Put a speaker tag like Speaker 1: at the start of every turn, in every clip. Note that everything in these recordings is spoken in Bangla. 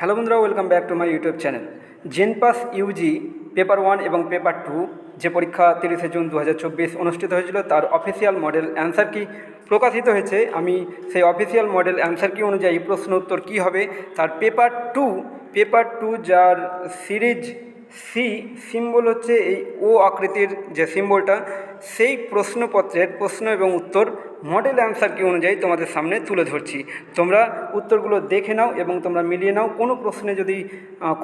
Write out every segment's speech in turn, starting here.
Speaker 1: হ্যালো বন্ধুরা welcome back to my YouTube channel জেনপাস UG paper one এবং পেপার টু যে পরীক্ষা তিরিশে জুন দু হাজার চব্বিশ অনুষ্ঠিত হয়েছিল, তার অফিসিয়াল মডেল অ্যান্সার কি? প্রকাশিত হয়েছে। আমি সেই অফিসিয়াল মডেল অ্যান্সার কি অনুযায়ী প্রশ্ন উত্তর কী হবে? তার পেপার টু পেপার টু যার সিরিজ সি সিম্বল হচ্ছে এই ও আকৃতির যে সিম্বলটা সেই প্রশ্নপত্রের প্রশ্ন এবং উত্তর মডেল অ্যান্সার কি অনুযায়ী তোমাদের সামনে তুলে ধরছি। তোমরা উত্তরগুলো দেখে নাও এবং তোমরা মিলিয়ে নাও। কোনো প্রশ্নে যদি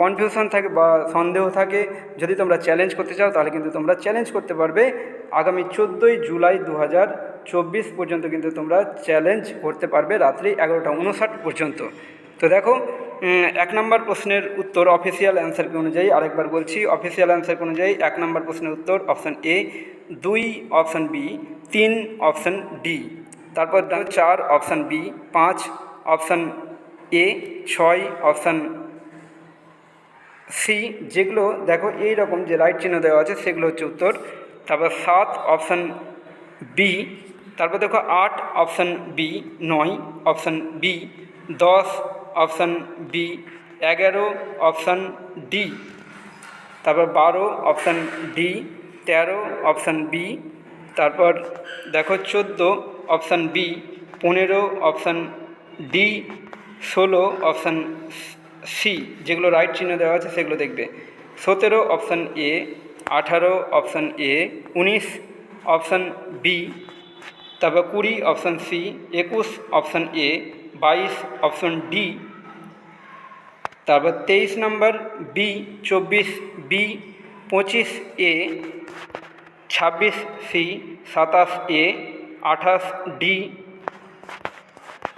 Speaker 1: কনফিউশন থাকে বা সন্দেহ থাকে, যদি তোমরা চ্যালেঞ্জ করতে চাও, তাহলে কিন্তু তোমরা চ্যালেঞ্জ করতে পারবে। আগামী চোদ্দোই জুলাই দু চব্বিশ পর্যন্ত কিন্তু তোমরা চ্যালেঞ্জ করতে পারবে রাত্রি এগারোটা উনষাট পর্যন্ত। তো দেখো এক নম্বর প্রশ্নের উত্তর অফিসিয়াল অ্যান্সার অনুযায়ী আরেকবার বলছি অফিসিয়াল অ্যান্সার অনুযায়ী এক নম্বর প্রশ্নের উত্তর অপশান এ দুই অপশান বি তিন অপশান ডি তারপর চার অপশান বি পাঁচ অপশান এ ছয় অপশান সি যেগুলো দেখো এই রকম যে রাইট চিহ্ন দেওয়া আছে, সেগুলো হচ্ছে উত্তর। তারপর সাত অপশান বি তারপর দেখো আট অপশান বি নয় অপশান বি দশ অপশান বি এগারো অপশান ডি তারপর বারো অপশান ডি তেরো অপশান বি তারপর দেখো চোদ্দ অপশান বি পনেরো অপশান ডি ষোলো অপশান সি যেগুলো রাইট চিহ্ন দেওয়া আছে সেগুলো দেখবে। সতেরো অপশান এ আঠারো অপশান এ উনিশ অপশান বি তারপর কুড়ি অপশান সি একুশ অপশান এ বাইশ অপশান ডি তারপর তেইশ নম্বর বি চব্বিশ বি পঁচিশ এ ছাব্বিশ সি সাতাশ এ আঠাশ ডি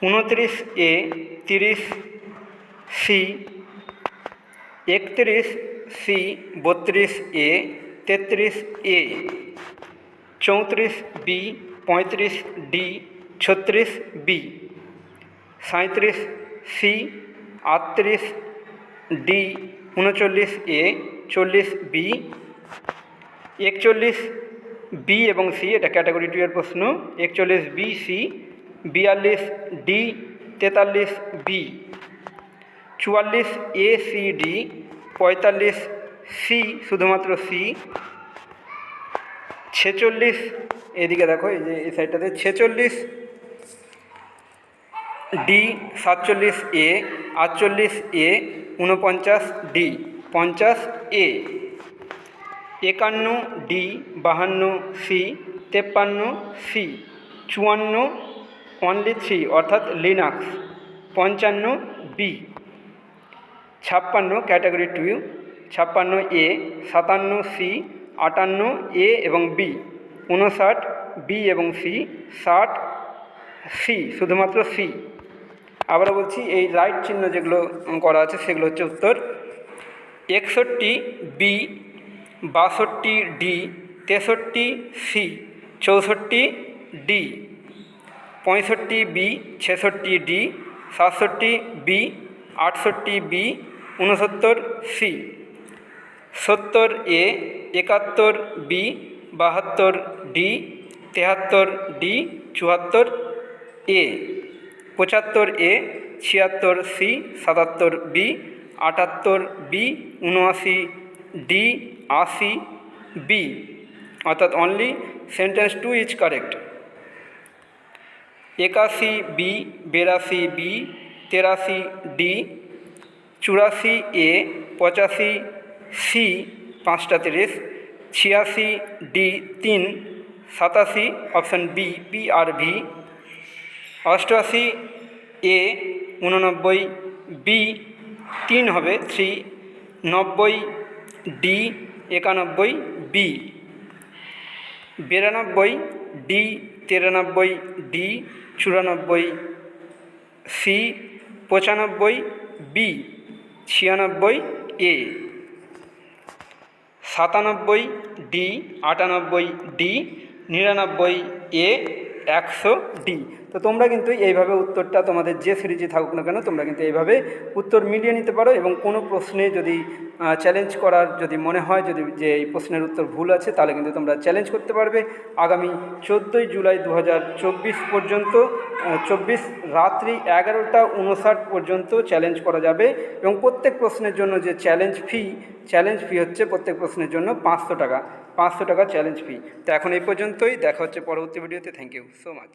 Speaker 1: উনত্রিশ এ তিরিশ সি একত্রিশ সি বত্রিশ এ তেত্রিশ এ চৌত্রিশ বি পঁয়ত্রিশ ডি ছত্রিশ বি সাঁত্রিশ সি আটত্রিশ ডি উনচল্লিশ এ, চল্লিশ বি, একচল্লিশ বি এবং সি, এটা ক্যাটাগরি টু এর প্রশ্ন, একচল্লিশ বি, সি, বিয়াল্লিশ ডি, তেতাল্লিশ বি, চুয়াল্লিশ এ, সি, ডি, পঁয়তাল্লিশ সি, শুধুমাত্র সি, ছেচল্লিশ, এদিকে দেখো, এই যে এই সাইডটাতে ছেচল্লিশ ডি, সাতচল্লিশ এ আটচল্লিশ এ উনপঞ্চাশ ডি, পঞ্চাশ এ একান্ন ডি, বাহান্ন সি, তেপ্পান্ন সি, চুয়ান্ন অনলি থ্রি অর্থাৎ লিনাক্স পঞ্চান্ন বি ছাপ্পান্ন ক্যাটাগরি টু ছাপ্পান্ন এ সাতান্ন সি আটান্ন এ এবং বি উনষাট বি এবং সি ষাট সি শুধুমাত্র সি আবারও বলছি, এই রাইট চিহ্ন যেগুলো করা আছে সেগুলো হচ্ছে উত্তর। একষট্টি বি বাষট্টি ডি তেষট্টি সি চৌষট্টি ডি পঁয়ষট্টি বি ছেষট্টি ডি সাতষট্টি বি আটষট্টি বি ঊনসত্তর সি সত্তর এ একাত্তর বি বাহাত্তর ডি তেহাত্তর ডি চুয়াত্তর এ পঁচাত্তর এ, ছিয়াত্তর সি, সাতাত্তর বি, আটাত্তর বি উনআশি ডি, আশি বি। অর্থাৎ only sentence two is correct একাশি বি, বিরাশি বি, তেরাশি ডি, চুরাশি এ, পঁচাশি সি, পাঁচটা তিরিশ, ছিয়াশি ডি তিন, সাতাশি অপশান বি, পি আর ভি। অষ্টআশি এ উননব্বই বি তিন হবে থ্রি, নব্বই ডি একানব্বই বি। বিরানব্বই ডি, তিরানব্বই ডি, চুরানব্বই সি, পঁচানব্বই বি, ছিয়ানব্বই এ। সাতানব্বই ডি, আটানব্বই ডি, নিরানব্বই এ, একশো ডি। তো তোমরা কিন্তু এইভাবে উত্তরটা তোমাদের যে সিরিজে থাকুক না কেন, তোমরা কিন্তু এইভাবে উত্তর মিলিয়ে নিতে পারো এবং কোনো প্রশ্নে যদি চ্যালেঞ্জ করার যদি মনে হয়, যদি যে এই প্রশ্নের উত্তর ভুল আছে, তাহলে কিন্তু তোমরা চ্যালেঞ্জ করতে পারবে। আগামী চোদ্দোই জুলাই দু হাজার চব্বিশ পর্যন্ত চব্বিশ রাত্রি এগারোটা উনষাট পর্যন্ত চ্যালেঞ্জ করা যাবে এবং প্রত্যেক প্রশ্নের জন্য যে চ্যালেঞ্জ ফি চ্যালেঞ্জ ফি হচ্ছে প্রত্যেক প্রশ্নের জন্য পাঁচশো টাকা পাঁচশো টাকা চ্যালেঞ্জ ফি তো এখন এই পর্যন্তই, দেখা হচ্ছে পরবর্তী ভিডিওতে থ্যাংক ইউ সো মাচ